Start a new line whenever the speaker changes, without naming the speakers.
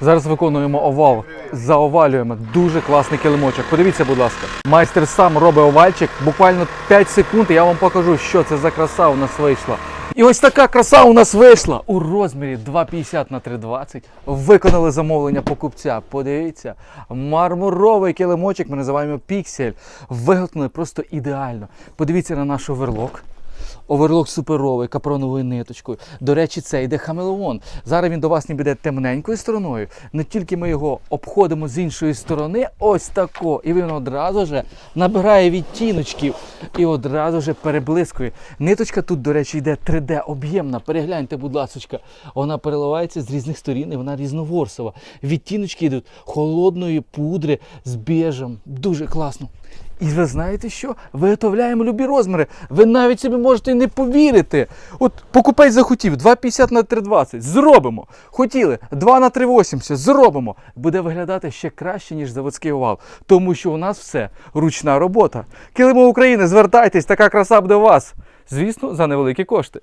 Зараз виконуємо овал, заовалюємо. Дуже класний килимочок. Подивіться, будь ласка. Майстер сам робить овальчик. Буквально 5 секунд, і я вам покажу, що це за краса у нас вийшла. І ось така краса у нас вийшла у розмірі 2,50 на 3,20. Виконали замовлення покупця. Подивіться, мармуровий килимочок, ми називаємо піксель. Виготовлений просто ідеально. Подивіться на наш оверлок. Оверлок суперовий, капроновою ниточкою. До речі, це йде хамелеон. Зараз він до вас не буде темненькою стороною. Не тільки ми його обходимо з іншої сторони, ось тако. І він одразу же набирає відтіночків і одразу же переблискує. Ниточка тут, до речі, йде 3D об'ємна. Перегляньте, будь ласка. Вона переливається з різних сторін і вона різноворсова. Відтіночки йдуть холодної пудри з біжем. Дуже класно. І ви знаєте що? Виготовляємо любі розміри. Ви навіть собі можете не повірити. От покупець захотів 2,50 на 3,20. Зробимо. Хотіли 2 на 3,80. Зробимо. Буде виглядати ще краще, ніж заводський овал. Тому що у нас все ручна робота. Килимо України, звертайтесь, така краса буде у вас. Звісно, за невеликі кошти.